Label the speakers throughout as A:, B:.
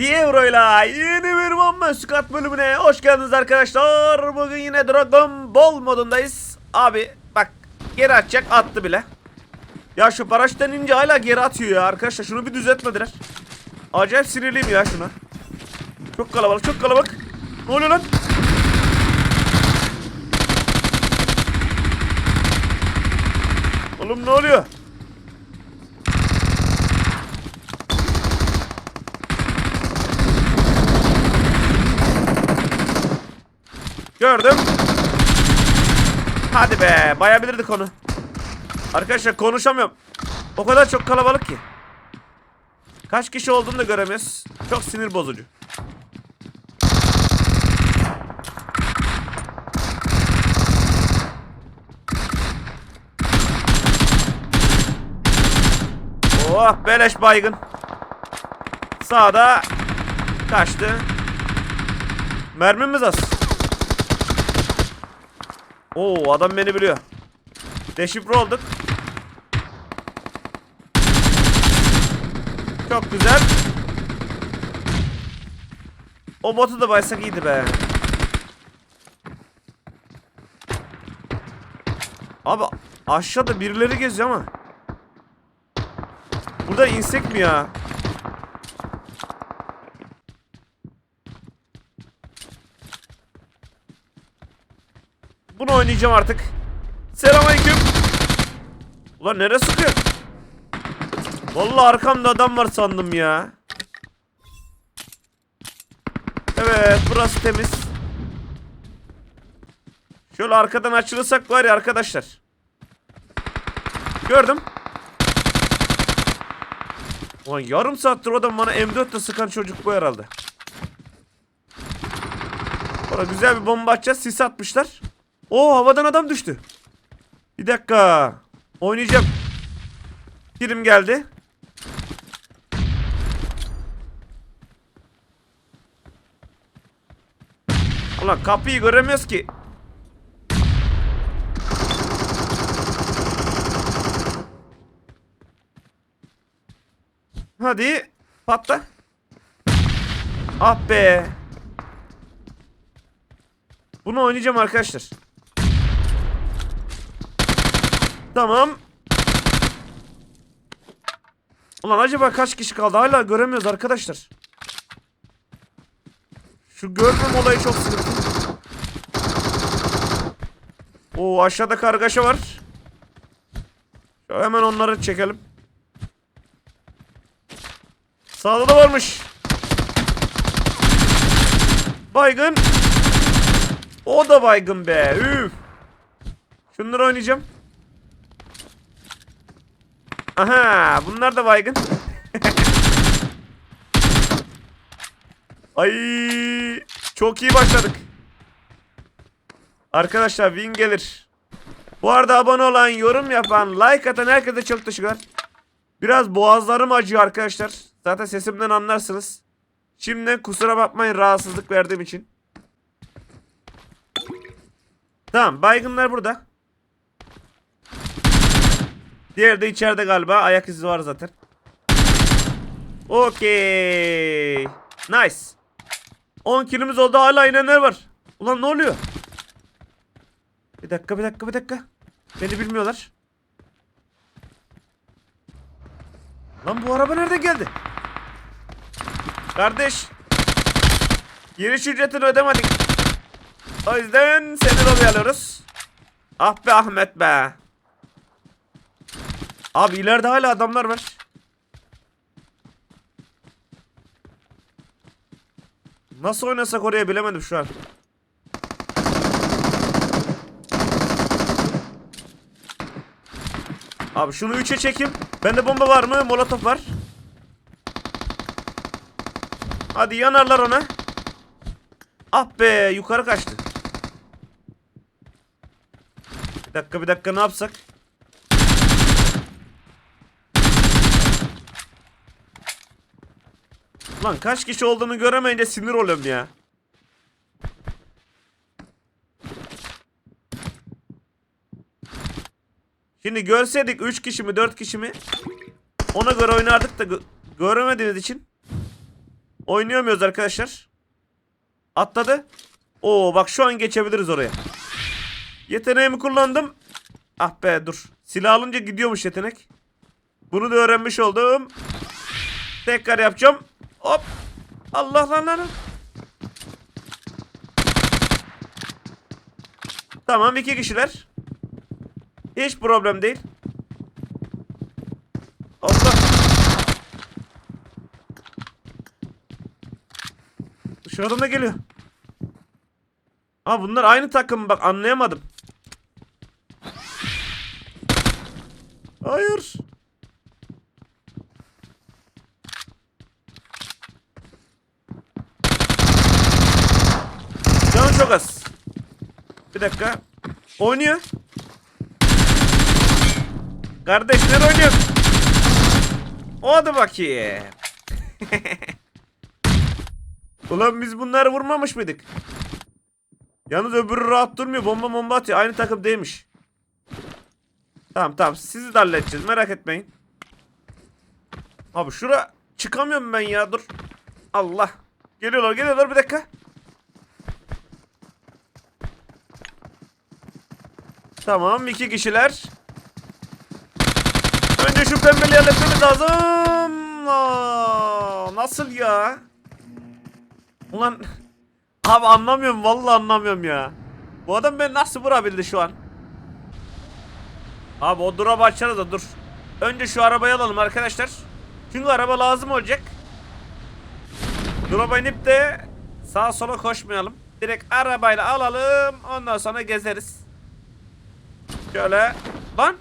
A: Dievro'yla yeni bir Bomba Squad bölümüne hoş geldiniz arkadaşlar. Bugün yine Dragon Ball modundayız. Abi bak geri atacak attı bile. Ya şu paraşütten ince hala geri atıyor ya arkadaşlar şunu bir düzeltmediler. Acayip sinirliyim ya şuna. Çok kalabalık çok kalabalık. Ne oluyor lan? Oğlum ne oluyor? Gördüm. Hadi be bayabilirdik onu. Arkadaşlar konuşamıyorum. O kadar çok kalabalık ki. Kaç kişi olduğunu da göremiyoruz. Çok sinir bozucu. Oh beleş baygın. Sağda kaçtı. Mermimiz az. Oo adam beni biliyor. Deşifre olduk. Çok güzel. O botu da baysak iyiydi be. Abi aşağıda birileri geziyor ama. Burada insek mi ya? Bunu oynayacağım artık. Selamünaleyküm. Ulan nereye sıkıyor? Vallahi arkamda adam var sandım ya. Evet, burası temiz. Şöyle arkadan açılırsak var ya arkadaşlar. Gördüm. Ulan yarım saattir adam bana M4'le sıkan çocuk bu herhalde. Orada güzel bir bomba atacağız. Sis atmışlar. Oo havadan adam düştü. Bir dakika. Oynayacağım. Film geldi. Ulan kapıyı göremiyoruz ki. Hadi patla. Ah be. Bunu oynayacağım arkadaşlar. Tamam. Ulan acaba kaç kişi kaldı? Hala göremiyoruz arkadaşlar. Şu görmem olayı çok sıkıntı. Oo aşağıda kargaşa var. Şöyle hemen onları çekelim. Sağda da varmış. Baygın. O da baygın be. Üf. Şunları oynayacağım. Aha, bunlar da baygın. Ay, çok iyi başladık. Arkadaşlar win gelir. Bu arada abone olan, yorum yapan, like atan herkese çok teşekkürler. Biraz boğazlarım acıyor arkadaşlar. Zaten sesimden anlarsınız. Şimdiden kusura bakmayın rahatsızlık verdiğim için. Tamam baygınlar burada. Diğeri de içeride galiba. Ayak izi var zaten. Okey. Nice. 10 kilimiz oldu hala inenler var. Ulan ne oluyor? Bir dakika bir dakika bir dakika. Beni bilmiyorlar. Lan bu araba nereden geldi? Kardeş. Giriş ücretini ödemedik. O yüzden seni lobi alıyoruz. Ah be Ahmet be. Abi ileride hala adamlar var. Nasıl oynasak oraya bilemedim şu an. Abi şunu 3'e çekeyim. Bende bomba var mı? Molotof var. Hadi yanarlar ona. Ah be yukarı kaçtı. Bir dakika bir dakika ne yapsak? Lan kaç kişi olduğunu göremeyince sinir oluyorum ya. Şimdi görseydik 3 kişi mi 4 kişi mi ona göre oynardık da gö- göremediğimiz için Oynayamıyoruz arkadaşlar. Atladı. Oo bak şu an geçebiliriz oraya. Yeteneğimi kullandım. Ah be dur. Silah alınca gidiyormuş yetenek. Bunu da öğrenmiş oldum. Tekrar yapacağım. Hop. Allah lan lan. Tamam iki kişiler. Hiç problem değil. Allah. Dışarıdan da geliyor. Aa bunlar aynı takım bak anlayamadım. Hayır. Canı çok az. Bir dakika. Oynuyor. Kardeşler oynuyor. Hadi bakayım. Ulan biz bunları vurmamış mıydık? Yalnız öbürü rahat durmuyor. Bomba bomba atıyor. Aynı takım değilmiş. Tamam tamam. Sizi de halledeceğiz. Merak etmeyin. Abi şura çıkamıyorum ben ya. Dur. Allah. Geliyorlar geliyorlar bir dakika. Tamam iki kişiler. Önce şu pembeli halletmemiz lazım. Aa, nasıl ya? Ulan abi anlamıyorum vallahi anlamıyorum ya. Bu adam beni nasıl vurabildi şu an? Abi o dura başladı da dur. Önce şu arabayı alalım arkadaşlar. Çünkü araba lazım olacak. Drop'a inip de sağa sola koşmayalım. Direkt arabayla alalım. Ondan sonra gezeriz. Şöyle. Lan.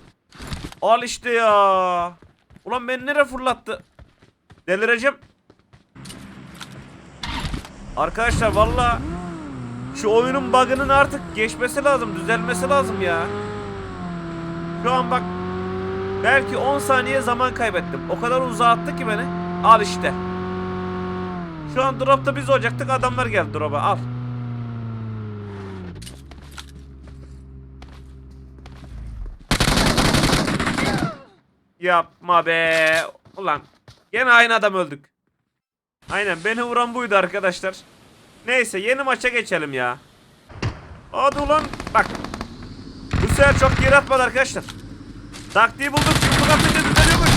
A: Al işte ya. Ulan beni nereye fırlattı? Delireceğim. Arkadaşlar valla şu oyunun bug'ının artık geçmesi lazım, düzelmesi lazım ya. Şu an bak belki 10 saniye zaman kaybettim. O kadar uzağa attı ki beni. Al işte. Şu an dropta biz olacaktık adamlar geldi drop'a al. Yapma be. Ulan gene aynı adam öldük. Aynen beni vuran buydu arkadaşlar. Neyse yeni maça geçelim ya. Hadi ulan bak. Bu sefer çok geri atmadı arkadaşlar. Taktiği bulduk. Yumruk atınca düzeliyormuş.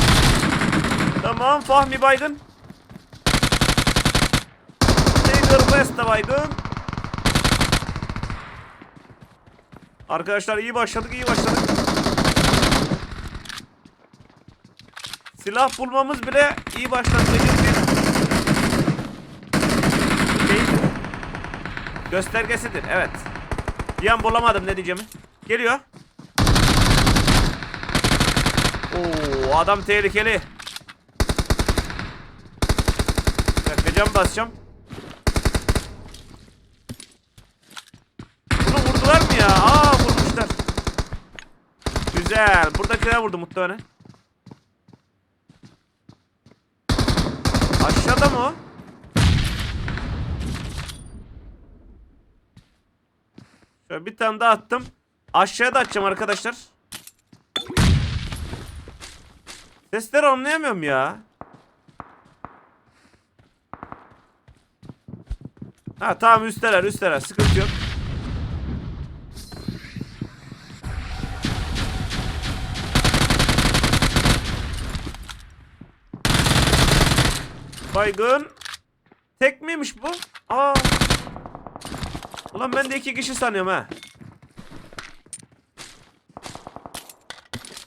A: Tamam Fahmi baygın. Tiger West de baygın. Arkadaşlar iyi başladık iyi başladık. Silah bulmamız bile iyi başlangıcı bir şey göstergesidir. Evet. Bir bulamadım ne diyeceğimi. Geliyor. Oo adam tehlikeli. Bir basacağım. Bunu vurdular mı ya? Aa vurmuşlar. Güzel. Buradakiler vurdu muhtemelen. Aşağıda mı o? Şöyle bir tane daha attım. Aşağıda atacağım arkadaşlar. Sesleri anlayamıyorum ya. Ha tamam üstteler üstteler sıkıntı yok. Baygın. Tek miymiş bu? Aa. Ulan ben de iki kişi sanıyorum ha.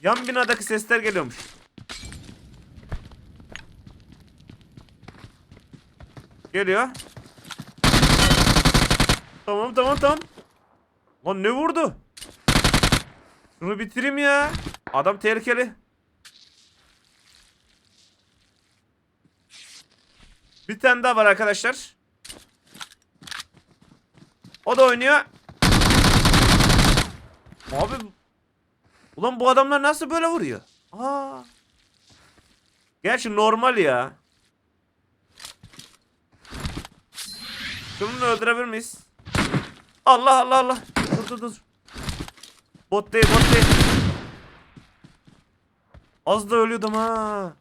A: Yan binadaki sesler geliyormuş. Geliyor. Tamam tamam tamam. Lan ne vurdu? Şunu bitireyim ya. Adam tehlikeli. Bir tane daha var arkadaşlar. O da oynuyor. Abi Ulan bu adamlar nasıl böyle vuruyor? Aa. Gerçi normal ya. Şunu öldürebilir miyiz? Allah Allah Allah. Dur dur dur. Bot değil bot değil. Az da ölüyordum ha.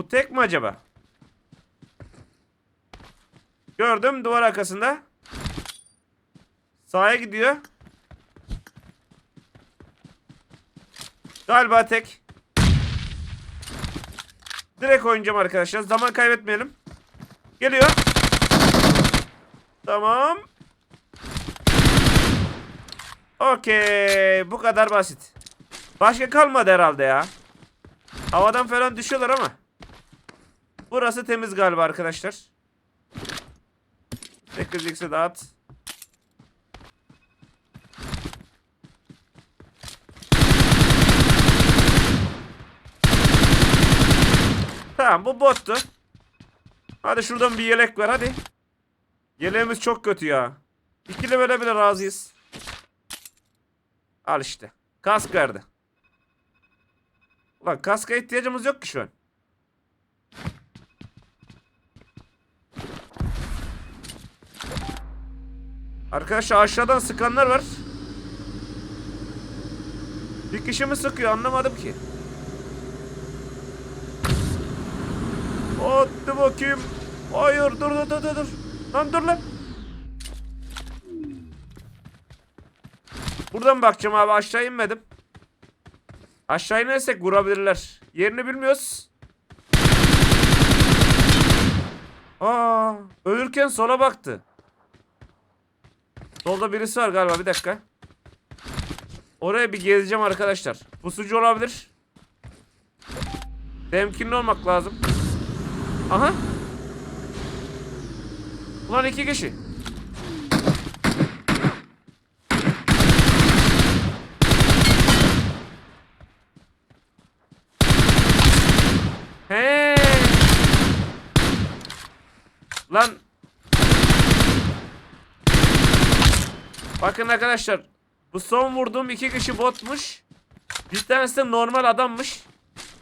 A: Bu tek mi acaba? Gördüm duvar arkasında. Sağa gidiyor. Galiba tek. Direkt oynayacağım arkadaşlar. Zaman kaybetmeyelim. Geliyor. Tamam. Okey. Bu kadar basit. Başka kalmadı herhalde ya. Havadan falan düşüyorlar ama. Burası temiz galiba arkadaşlar. 8x'e dağıt. Tamam bu bottu. Hadi şuradan bir yelek ver hadi. Yeleğimiz çok kötü ya. İki levele bile razıyız. Al işte. Kask verdi. Ulan kaska ihtiyacımız yok ki şu an. Arkadaşlar aşağıdan sıkanlar var. Bir kişi mi sıkıyor anlamadım ki. Hadi bakayım. Hayır dur dur dur. dur. Lan dur lan. Buradan bakacağım abi aşağı inmedim. Aşağı inersek vurabilirler. Yerini bilmiyoruz. Aa, ölürken sola baktı. Solda birisi var galiba bir dakika. Oraya bir gezeceğim arkadaşlar. Pusucu olabilir. Temkinli olmak lazım. Aha. Ulan iki kişi. Lan. Bakın arkadaşlar. Bu son vurduğum iki kişi botmuş. Bir tanesi normal adammış.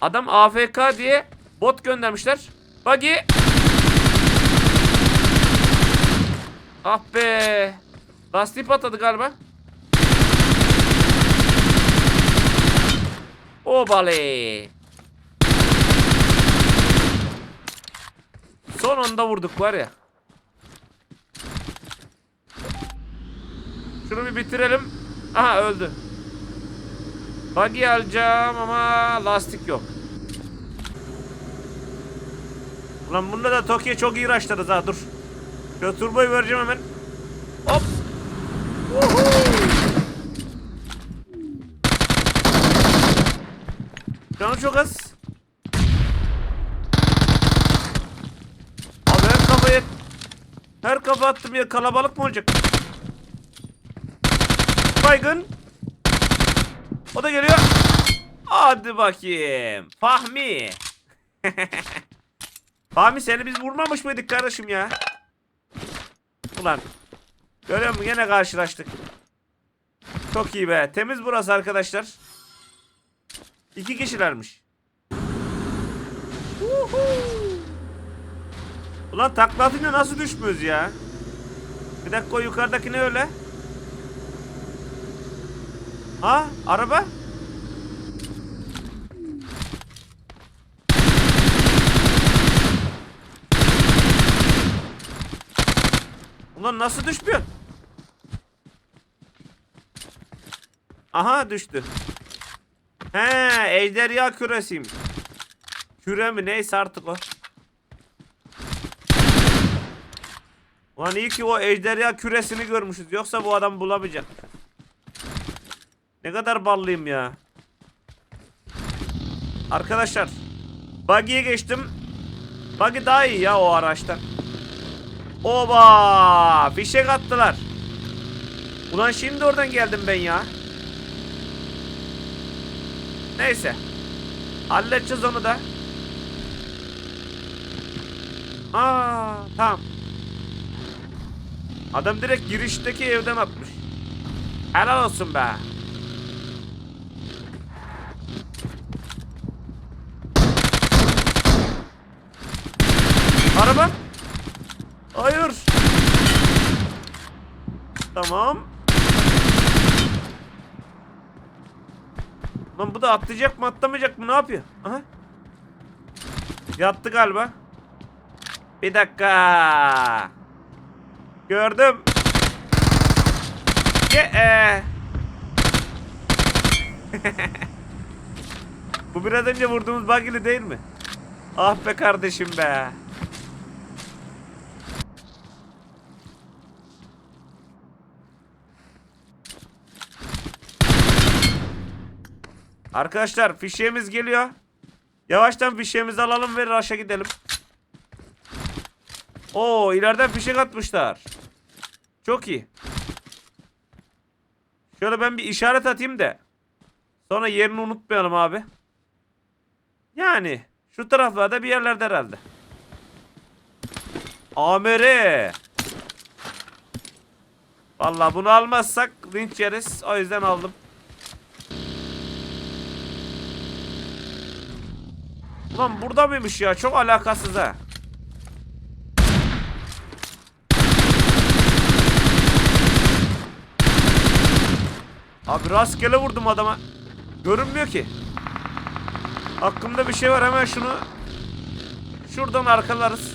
A: Adam AFK diye bot göndermişler. Buggy. Ah be. Lastiği patladı galiba. Obale. Son anda vurduk var ya. Şunu bir bitirelim. Aha öldü. Buggy alacağım ama lastik yok. Ulan bunda da Tokyo çok iyi raşlarız ha dur. Şöyle turboyu vereceğim hemen. Hop. Woohoo. Canı çok az. Abi her kafaya her kafa attım ya kalabalık mı olacak? Baygın. O da geliyor. Hadi bakayım. Fahmi. Fahmi seni biz vurmamış mıydık kardeşim ya? Ulan. Görüyor musun? Yine karşılaştık. Çok iyi be. Temiz burası arkadaşlar. İki kişilermiş. Ulan takla atınca nasıl düşmüyoruz ya? Bir dakika yukarıdaki ne öyle? Ha? Araba? Ulan nasıl düşmüyor? Aha düştü. He, ejderha küresiymiş. Küre mi neyse artık o. Ulan iyi ki o ejderha küresini görmüşüz. Yoksa bu adam bulamayacak. Ne kadar ballıyım ya. Arkadaşlar. Buggy'ye geçtim. Buggy daha iyi ya o araçtan. Oba! Fişek attılar. Ulan şimdi oradan geldim ben ya. Neyse. Halledeceğiz onu da. Aa, tamam. Adam direkt girişteki evden atmış. Helal olsun be. Araba. Hayır. Tamam. Lan bu da atlayacak mı atlamayacak mı ne yapıyor? Aha. Yattı galiba. Bir dakika. Gördüm. Ge e. Bu biraz önce vurduğumuz bagili değil mi? Ah be kardeşim be. Arkadaşlar fişeğimiz geliyor. Yavaştan fişeğimizi alalım ve rush'a gidelim. Oo ileriden fişek atmışlar. Çok iyi. Şöyle ben bir işaret atayım da. Sonra yerini unutmayalım abi. Yani şu taraflarda bir yerlerde herhalde. Amere. Vallahi bunu almazsak linç yeriz. O yüzden aldım. Ulan burada mıymış ya? Çok alakasız ha. Abi rastgele vurdum adama. Görünmüyor ki. Aklımda bir şey var hemen şunu şuradan arkalarız.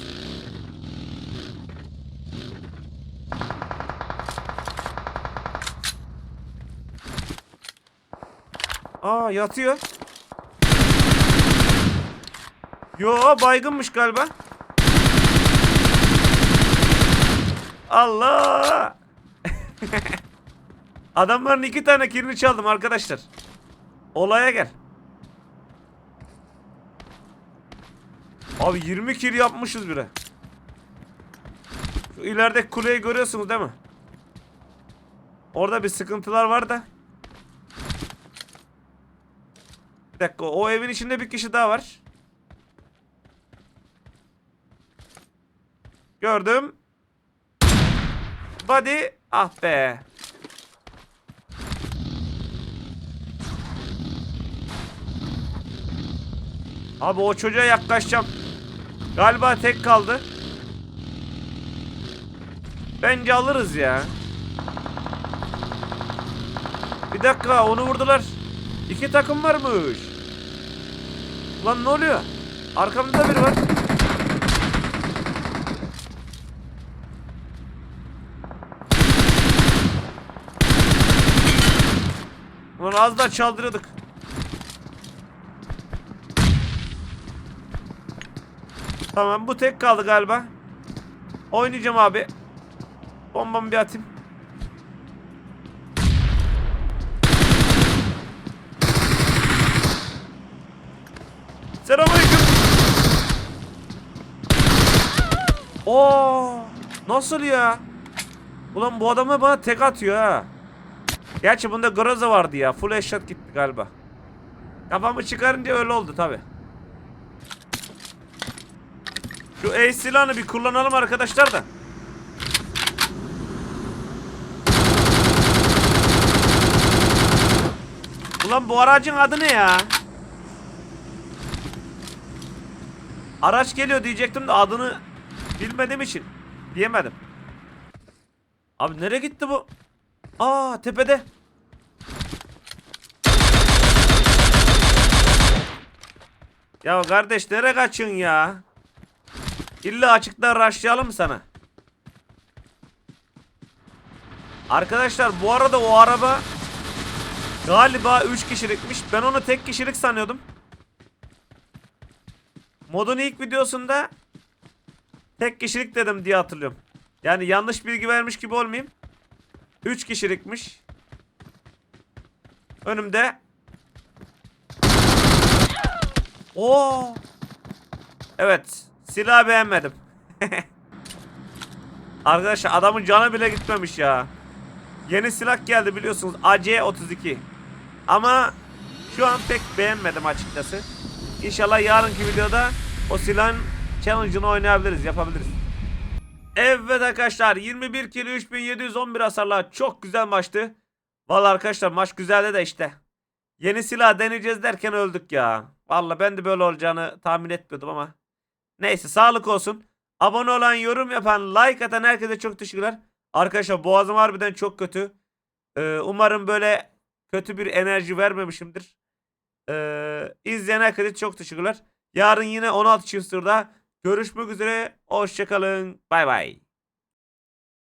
A: Aa yatıyor. Yo baygınmış galiba. Allah! Adamların iki tane kirini çaldım arkadaşlar. Olaya gel. Abi 20 kill yapmışız bile. Şu ilerideki kuleyi görüyorsunuz değil mi? Orada bir sıkıntılar var da. Bir dakika o evin içinde bir kişi daha var. Gördüm. Body. Ah be. Abi o çocuğa yaklaşacağım. Galiba tek kaldı. Bence alırız ya. Bir dakika onu vurdular. İki takım varmış. Lan ne oluyor? Arkamda biri var. Ulan az daha çaldırıyorduk. Tamam bu tek kaldı galiba. Oynayacağım abi. Bombamı bir atayım. Selamünaleyküm. Oo, nasıl ya? Ulan bu adamı bana tek atıyor ha. Gerçi bunda Groza vardı ya. Full headshot gitti galiba. Kafamı çıkarınca öyle oldu tabi. Şu ace silahını bir kullanalım arkadaşlar da. Ulan bu aracın adı ne ya? Araç geliyor diyecektim de adını bilmediğim için diyemedim. Abi nereye gitti bu? Aa tepede. Ya kardeş nereye kaçıyorsun ya? İlla açıkta rushlayalım mı sana? Arkadaşlar bu arada o araba galiba 3 kişilikmiş. Ben onu tek kişilik sanıyordum. Modun ilk videosunda tek kişilik dedim diye hatırlıyorum. Yani yanlış bilgi vermiş gibi olmayayım. 3 kişilikmiş. Önümde. Oo. Evet. Silah beğenmedim. Arkadaşlar adamın canı bile gitmemiş ya. Yeni silah geldi biliyorsunuz. AC32. Ama şu an pek beğenmedim açıkçası. İnşallah yarınki videoda o silahın challenge'ını oynayabiliriz, yapabiliriz. Evet arkadaşlar 21 kilo 3711 hasarla çok güzel maçtı. Vallahi arkadaşlar maç güzeldi de işte. Yeni silah deneyeceğiz derken öldük ya. Vallahi ben de böyle olacağını tahmin etmiyordum ama. Neyse sağlık olsun. Abone olan, yorum yapan, like atan herkese çok teşekkürler. Arkadaşlar boğazım harbiden çok kötü. Ee, umarım böyle kötü bir enerji vermemişimdir. Ee, izleyen herkese çok teşekkürler. Yarın yine 16 Chester'da görüşmek üzere. Hoşçakalın. Bay bay.